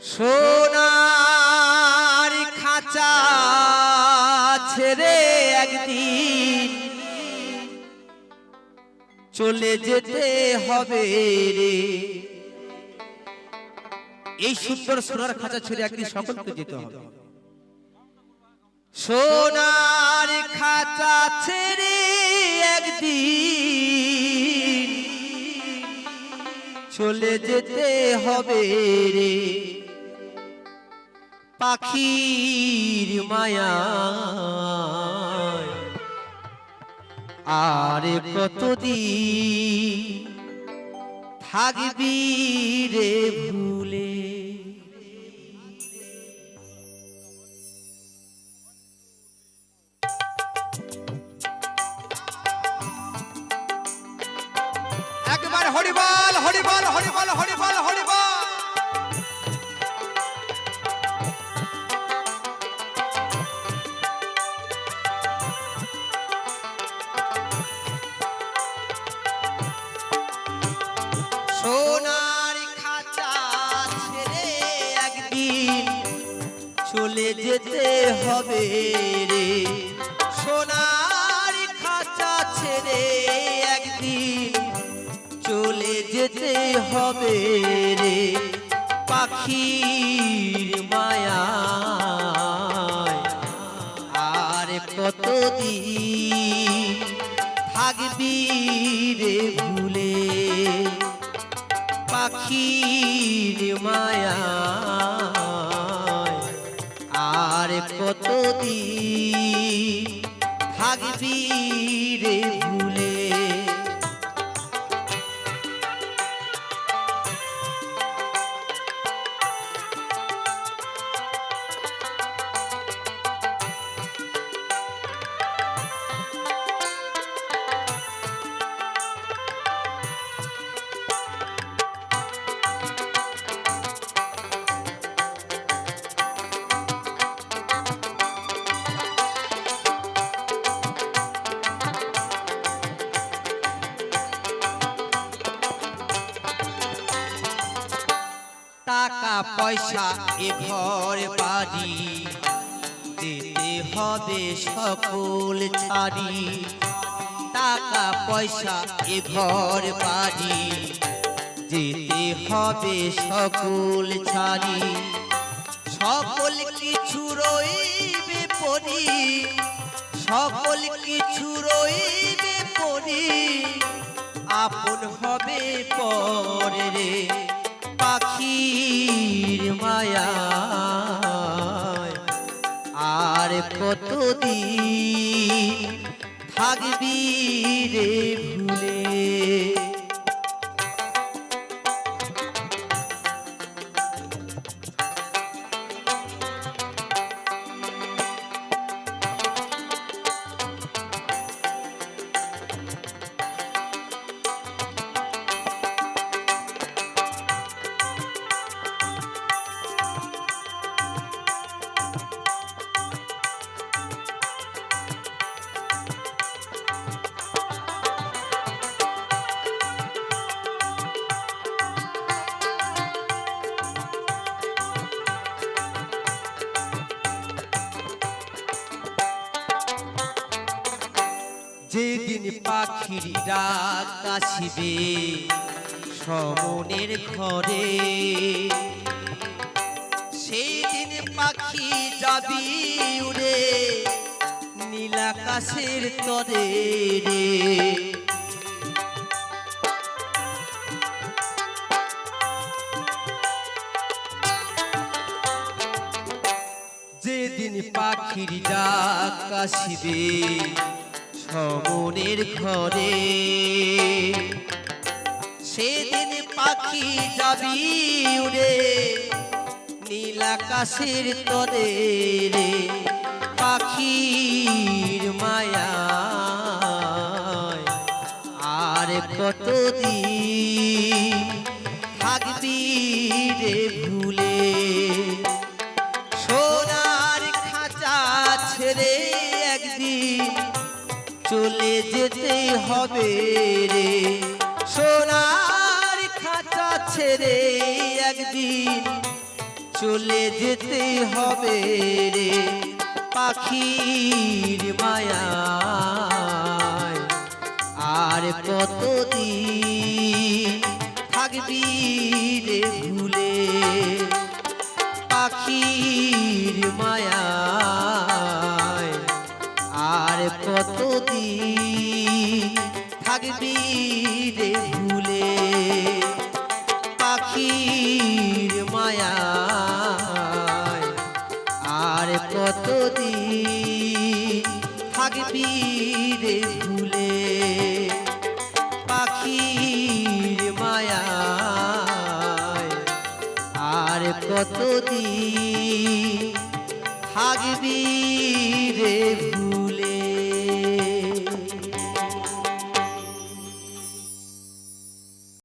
সোনার খাঁচা ছেড়ে একদিন চলে যেতে হবে রে। এই সুন্দর সোনার খাঁচা ছেড়ে একদিন সকলকে যেতে হবে। সোনার খাঁচা ছেড়ে একদিন চলে যেতে হবে রে। পাখির মায়া। আর কতদিন থাকবি রে ভুলে? একবার হরিবল হরিবল হরিবল হরিবল হরিবল। চলে যেতে হবে রে। সোনার খাঁচা ছেড়ে একদিন চলে যেতে হবে রে। পাখির মায়া আর কতদিন থাকবি রে ভুলে? পাখির মায়া কতদিন থাকবি পয়সা এ ঘর বাড়ি দিতে হবে সকল ছাড়ি। টাকা পয়সা এ ঘর বাড়ি দিতে হবে সকল ছাড়ি। সকল কিছু রইবে পরি সকল কিছু রইবে পরি আপন হবে পরে রে পাখির মায়া আর কতদিন থাকবি রে? যেদিন পাখির ডাক আসিবে সমনের ঘরে। সেই দিন পাখি যাবি উড়ে নীলাকাশের তরে রে। যেদিন পাখির ডাক আসিবে সমনের ঘরে। সেদিন পাখি যাবি উড়ে নীলাকাশের তরে রে, পাখির মায়া আর কতদিন থাকবি রে ভুলে? সোনার খাঁচা ছেড়ে চলে যেতে হবে রে। সোনার খাঁচা ছেড়ে একদিন চলে যেতে হবে রে পাখির মায়া আর কতদিন থাকবি রে ভুলে পাখির আর কতদিন থাকবি রে ভুলে, পাখির মায়ায় আর কতদিন থাকবি রে ভুলে, পাখির মায়ায় আর কতদিন থাকবি রে